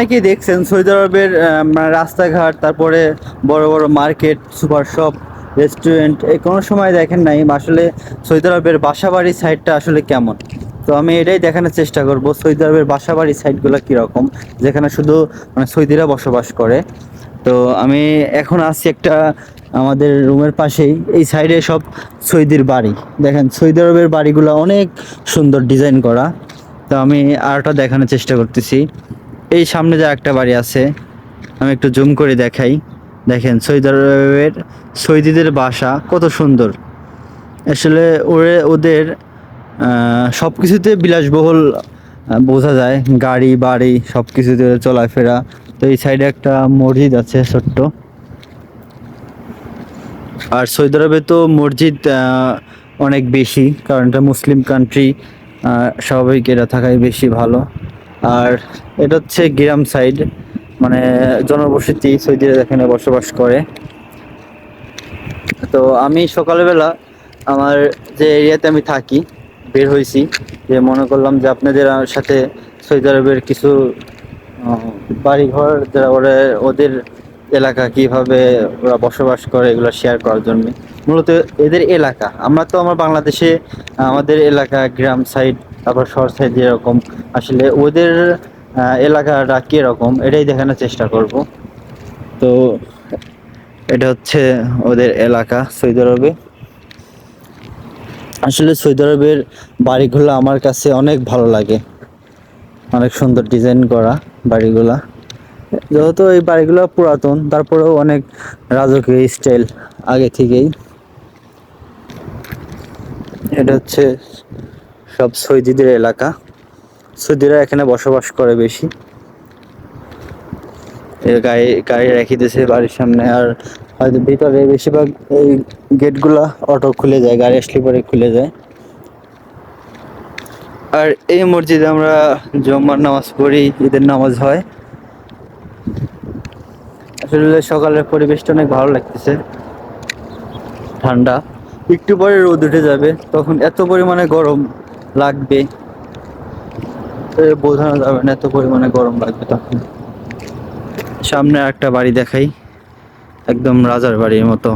অনেকেই দেখছেন সৌদি আরবের মানে রাস্তাঘাট, তারপরে বড় বড় মার্কেট, সুপার শপ, রেস্টুরেন্ট, এই কোনো সময় দেখেন নাই আসলে সৌদি আরবের বাসাবাড়ি সাইডটা আসলে কেমন? তো আমি এটাই দেখানোর চেষ্টা করব, সৌদি আরবের বাসাবাড়ি সাইডগুলো কীরকম, যেখানে শুধু মানে সৌদিরা বসবাস করে। তো আমি এখন আছি একটা, আমাদের রুমের পাশেই, এই সাইডে সব সৌদির বাড়ি। দেখেন, সৌদি আরবের বাড়িগুলো অনেক সুন্দর ডিজাইন করা। তো আমি আরটা দেখানোর চেষ্টা করতেছি। এই সামনে যা একটা বাড়ি আছে, আমি একটু জুম করে দেখাই। দেখেন সৌদি আরবের সৌদিদের বাসা, কত সুন্দর। আসলে ওরে, ওদের সব কিছুতে বিলাসবহুল বোঝা যায়। গাড়ি, বাড়ি সব কিছুতে চলাফেরা। তো এই সাইডে একটা মসজিদ আছে ছোট্ট। আর সৌদি আরবে তো মসজিদ অনেক বেশি, কারণ এটা মুসলিম কান্ট্রি স্বাভাবিক এটা থাকাই বেশি ভালো। আর এটা হচ্ছে গ্রাম সাইড মানে জনবসতি সৌদিরা এখানে বসবাস করে। তো আমি সকালবেলা আমার যে এরিয়াতে আমি থাকি, বের হয়েছি, যে মনে করলাম যে আপনাদের সাথে সৌদি আরবের কিছু বাড়িঘর, যারা ওরা, ওদের এলাকা কীভাবে ওরা বসবাস করে, এগুলো শেয়ার করার জন্য। মূলত এদের এলাকা। আমরা তো আমার বাংলাদেশে, আমাদের এলাকা গ্রাম সাইড তারপর শহর সাইড যেরকম, আসলে ওদের এলাকাটা কীরকম, এটাই দেখানোর চেষ্টা করব। তো এটা হচ্ছে ওদের এলাকা সৌদি আরবে। আসলে সৌদি আরবের বাড়িগুলো আমার কাছে অনেক ভালো লাগে। অনেক সুন্দর ডিজাইন করা বাড়িগুলা। যেহেতু এই বাড়িগুলো পুরাতন, তারপরেও অনেক রাজকীয় স্টাইল আগে থেকেই। এটা হচ্ছে সব সৌদিদের এলাকা। সৌদিরা এখানে বসবাস করে বেশি। গাড়ি গাড়ি রেখে দিয়েছে বাড়ির সামনে। আর হয়তো ভিতরে বেশিরভাগ এই গেটগুলা অটো খুলে যায়, গাড়ি আসলে পরে খুলে যায়। আর এই মসজিদে আমরা জম্মার নামাজ পড়ি, ঈদের নামাজ হয়। আসলে সকালের পরিবেশটা অনেক ভালো লাগতেছে। ঠান্ডা। একটু পরে রোদ উঠে যাবে, তখন এত পরিমাণে গরম। লাগবে। বোঝানো যাবে না, এত পরিমাণে গরম লাগবে তখন। সামনে একটা বাড়ি দেখাই, একদম রাজার বাড়ির মতো।